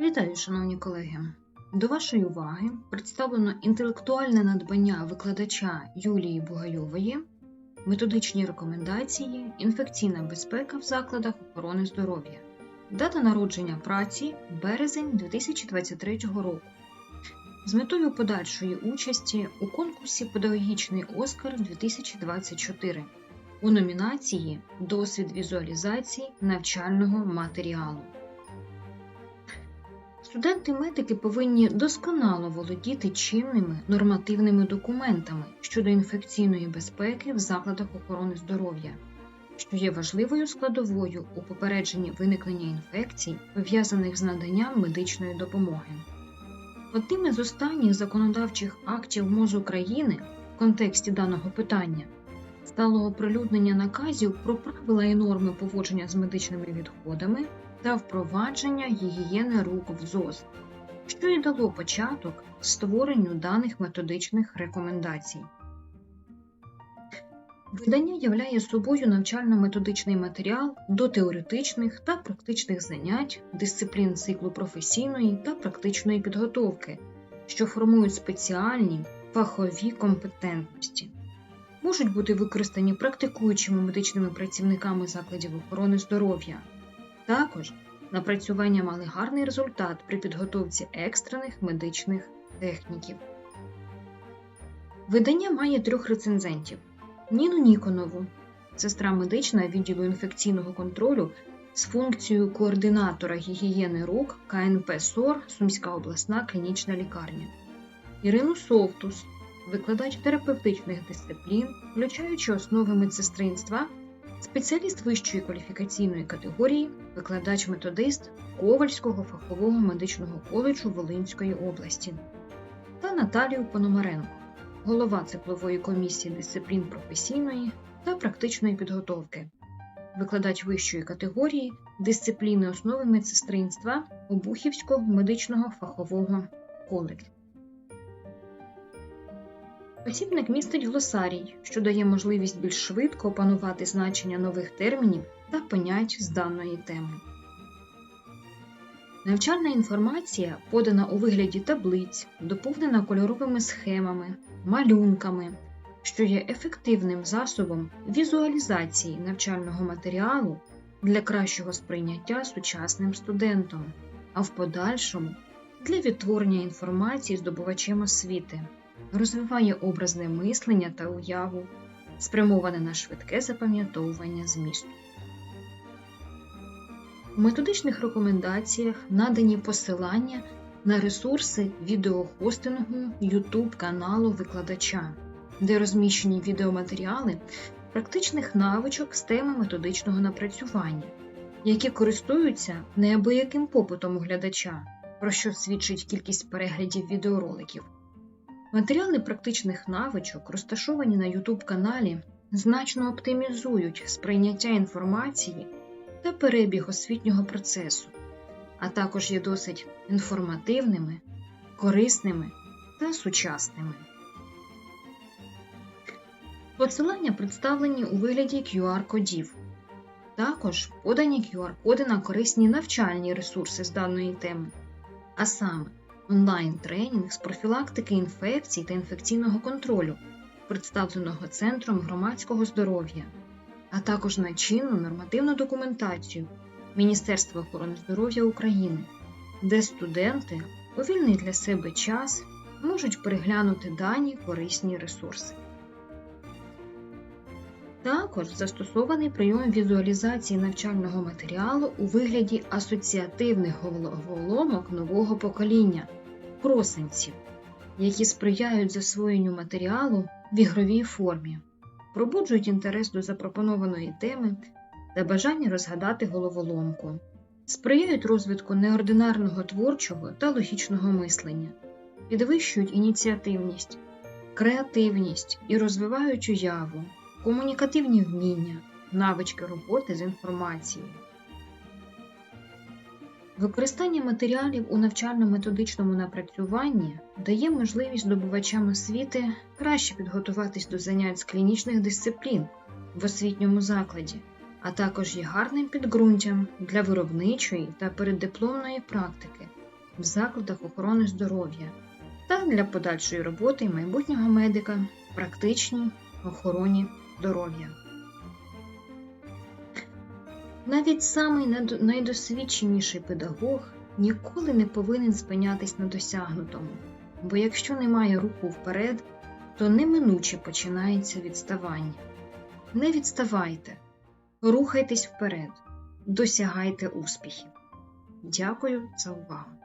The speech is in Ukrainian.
Вітаю, шановні колеги! До вашої уваги представлено інтелектуальне надбання викладача Юлії Бугайової, методичні рекомендації, інфекційна безпека в закладах охорони здоров'я, дата народження праці березень 2023 року. З метою подальшої участі у конкурсі Педагогічний Оскар 2024 у номінації Досвід візуалізації навчального матеріалу. Студенти-медики повинні досконало володіти чинними нормативними документами щодо інфекційної безпеки в закладах охорони здоров'я, що є важливою складовою у попередженні виникнення інфекцій, пов'язаних з наданням медичної допомоги. Одним із останніх законодавчих актів МОЗ України в контексті даного питання стало оприлюднення наказів про правила і норми поводження з медичними відходами та впровадження гігієни рук в ЗОЗ, що і дало початок створенню даних методичних рекомендацій. Видання являє собою навчально-методичний матеріал до теоретичних та практичних занять, дисциплін циклу професійної та практичної підготовки, що формують спеціальні фахові компетентності. Можуть бути використані практикуючими медичними працівниками закладів охорони здоров'я. Також напрацювання мали гарний результат при підготовці екстрених медичних техніків. Видання має трьох рецензентів: Ніну Ніконову, сестра медична відділу інфекційного контролю з функцією координатора гігієни рук КНП СОР Сумська обласна клінічна лікарня, Ірину Совтус, викладач терапевтичних дисциплін, включаючи основи медсестринства спеціаліст вищої кваліфікаційної категорії, викладач-методист Ковальського фахового медичного коледжу Волинської області та Наталію Пономаренко, голова циклової комісії дисциплін професійної та практичної підготовки, викладач вищої категорії дисципліни основи медсестринства Обухівського медичного фахового коледжу. Посібник містить глосарій, що дає можливість більш швидко опанувати значення нових термінів та понять з даної теми. Навчальна інформація подана у вигляді таблиць, доповнена кольоровими схемами, малюнками, що є ефективним засобом візуалізації навчального матеріалу для кращого сприйняття сучасним студентом, а в подальшому для відтворення інформації здобувачем освіти розвиває образне мислення та уяву, спрямоване на швидке запам'ятовування змісту. У методичних рекомендаціях надані посилання на ресурси відеохостингу YouTube каналу викладача, де розміщені відеоматеріали практичних навичок з теми методичного напрацювання, які користуються неабияким попитом у глядача, про що свідчить кількість переглядів відеороликів. Матеріали практичних навичок, розташовані на YouTube каналі, значно оптимізують сприйняття інформації та перебіг освітнього процесу, а також є досить інформативними, корисними та сучасними. Посилання представлені у вигляді QR-кодів. Також подані QR-коди на корисні навчальні ресурси з даної теми, а саме онлайн-тренінг з профілактики інфекцій та інфекційного контролю, представленого Центром громадського здоров'я, а також на чинну нормативну документацію Міністерства охорони здоров'я України, де студенти у вільний для себе час можуть переглянути дані корисні ресурси. Також застосований прийом візуалізації навчального матеріалу у вигляді асоціативних головоломок нового покоління кросенців, які сприяють засвоєнню матеріалу в ігровій формі, пробуджують інтерес до запропонованої теми та бажання розгадати головоломку, сприяють розвитку неординарного творчого та логічного мислення, підвищують ініціативність, креативність і розвивають уяву, комунікативні вміння, навички роботи з інформацією. Використання матеріалів у навчально-методичному напрацюванні дає можливість здобувачам освіти краще підготуватись до занять з клінічних дисциплін в освітньому закладі, а також є гарним підґрунтям для виробничої та переддипломної практики в закладах охорони здоров'я та для подальшої роботи майбутнього медика в практичній охороні здоров'я. Навіть самий найдосвідченіший педагог ніколи не повинен спинятись на досягнутому, бо якщо немає руху вперед, то неминуче починається відставання. Не відставайте, рухайтесь вперед, досягайте успіхів. Дякую за увагу!